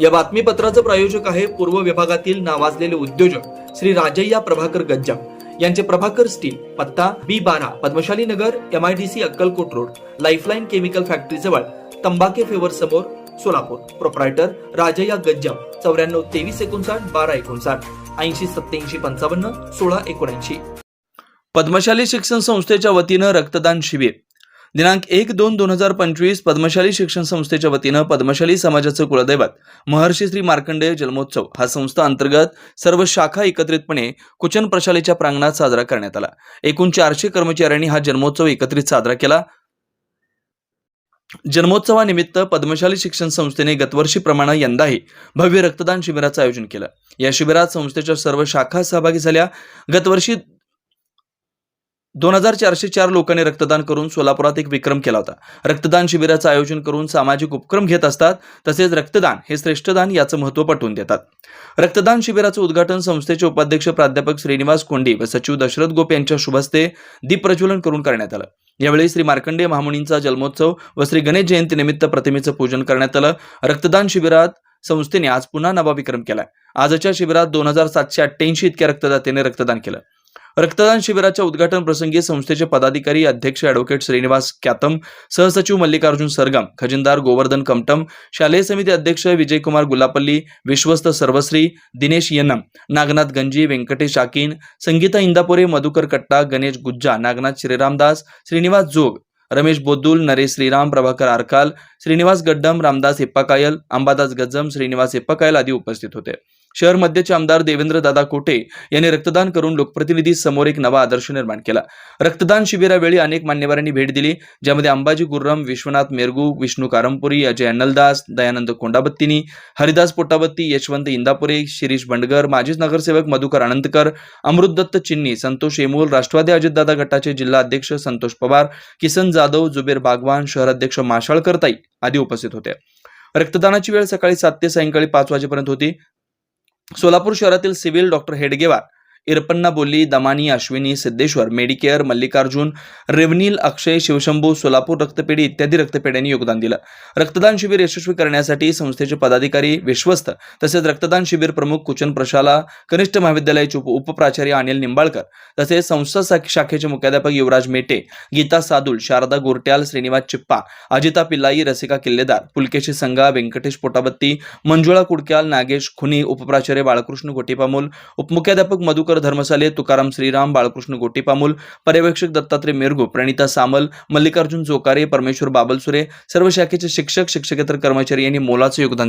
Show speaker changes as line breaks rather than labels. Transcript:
या बातमीपत्राचं प्रायोजक आहे पूर्व विभागातील नावाजलेले उद्योजक श्री राजय्या प्रभाकर गज्जा यांचे प्रभाकर स्टील पत्ता बी बारा Padmashali Nagar M I D C Akkalkot road lifeline chemical factory जवळ तंबाके फेवर समोर सोलापूर. प्रोप्रायटर राजय्या गज्जा चौऱ्याण्णव तेवीस एकोणसाठ बारा एकोणसाठ ऐंशी सत्याऐंशी पंचावन्न सोळा एकोणऐंशी. पद्मशाली शिक्षण संस्थेच्या वतीनं रक्तदान शिबिर. दिनांक एक दोन दोन हजार पंचवीस पद्मशाली शिक्षण संस्थेच्या वतीनं पद्मशाली समाजाचं कुलदैवत महर्षी श्री मार्कंडेय जन्मोत्सव हा संस्था अंतर्गत सर्व शाखा एकत्रितपणे कुचन प्रशालेच्या प्रांगणात साजरा करण्यात आला. एकूण चारशे कर्मचाऱ्यांनी हा जन्मोत्सव एकत्रित साजरा केला. जन्मोत्सवानिमित्त पद्मशाली शिक्षण संस्थेने गतवर्षीप्रमाणे यंदाही भव्य रक्तदान शिबिराचं आयोजन केलं. या शिबिरात संस्थेच्या सर्व शाखा सहभागी झाल्या. गतवर्षी दोन हजार चारशे चार लोकांनी रक्तदान करून सोलापुरात एक विक्रम केला होता. रक्तदान शिबिराचं आयोजन करून सामाजिक उपक्रम घेत असतात तसेच रक्तदान हे श्रेष्ठदान याचं महत्त्व पटवून देतात. रक्तदान शिबिराचं उद्घाटन संस्थेचे उपाध्यक्ष प्राध्यापक श्रीनिवास कोंडी व सचिव दशरथ गोप यांच्या शुभस्ते दीपप्रज्वलन करून करण्यात आलं. यावेळी श्री मार्कंडेय महामुनींचा जन्मोत्सव व श्री गणेश जयंतीनिमित्त प्रतिमेचं पूजन करण्यात आलं. रक्तदान शिबिरात संस्थेने आज पुन्हा नवा विक्रम केला आजच्या शिबिरात दोन हजार सातशे अठ्ठ्याऐंशी इतक्या रक्तदात्याने रक्तदान केलं. रक्तदान शिबिराच्या उद्घाटन प्रसंगी संस्थेचे पदाधिकारी अध्यक्ष ॲडव्होकेट श्रीनिवास क्यातम सहसचिव मल्लिकार्जुन सरगम खजिनदार गोवर्धन कमटम शालेय समिती अध्यक्ष विजयकुमार गुलापल्ली विश्वस्त सर्वश्री दिनेश यनम नागनाथ गंजी व्यंकटेश आकीन संगीता इंदापुरे मधुकर कट्टा गणेश गुज्जा नागनाथ श्रीरामदास श्रीनिवास जोग रमेश बोद्दुल नरेश श्रीराम प्रभाकर आरकाल श्रीनिवास गड्डम रामदास हिप्पाकायल अंबादास गज्जम श्रीनिवास हिप्पाकायल आदी उपस्थित होते. शहर मध्यचे आमदार देवेंद्र दादा कोटे यांनी रक्तदान करून लोकप्रतिनिधी समोर एक नवा आदर्श निर्माण केला. रक्तदान शिबिरावेळी अनेक मान्यवरांनी भेट दिली ज्यामध्ये अंबाजी गुर्रम विश्वनाथ मेरगू विष्णू कारंपुरी अजय अन्नलदास दयानंद कोंडाबत्तीनी हरिदास पोटाबत्ती यशवंत इंदापुरे शिरीष बंडगर माजी नगरसेवक मधुकर अनंतकर अमृतदत्त चिन्नी संतोष येमूल राष्ट्रवादी अजितदादा गटाचे जिल्हा अध्यक्ष संतोष पवार किसन जाधव जुबेर बागवान शहराध्यक्ष माशाळकरताई माशाळकर ताई आदी उपस्थित होते. रक्तदानाची वेळ सकाळी सात ते सायंकाळी पाच वाजेपर्यंत होती. सोलापूर शहरातील सिव्हिल डॉक्टर हेडगेवार इरपन्ना बोली दमानी अश्विनी सिद्धेश्वर मेडिकेअर मल्लिकार्जुन रेवनील अक्षय शिवशंभू सोलापूर रक्तपेढी इत्यादी रक्तपेढ्यांनी योगदान दिलं. रक्तदान शिबिर यशस्वी करण्यासाठी संस्थेचे पदाधिकारी विश्वस्त तसेच रक्तदान शिबिर प्रमुख कुचन प्रशाला कनिष्ठ महाविद्यालयाचे उपप्राचार्य अनिल निंबाळकर तसेच संस्था शाखेचे मुख्याध्यापक युवराज मेटे गीता सादुल शारदा गोरट्याल श्रीनिवास चिप्पा अजिता पिल्लाई रसिका किल्लेदार पुलकेशी संघा व्यंकटेश पोटाबत्ती मंजुळा कुडक्याल नागेश खुनी उपप्राचार्य बाळकृष्ण गोटीपामोल उपमुख्याध्यापक मधुकर धर्मसाले तुकाराम श्रीराम बाळकृष्ण गोटीपामूल पर्यवेक्षक दत्तात्रय मिरगू प्रणिता सामल मल्लिकार्जुन जोकारे परमेश्वर बाबलसुरे सर्व शाखेचे शिक्षक शिक्षकेतर कर्मचारी यांनी मोलाचं योगदान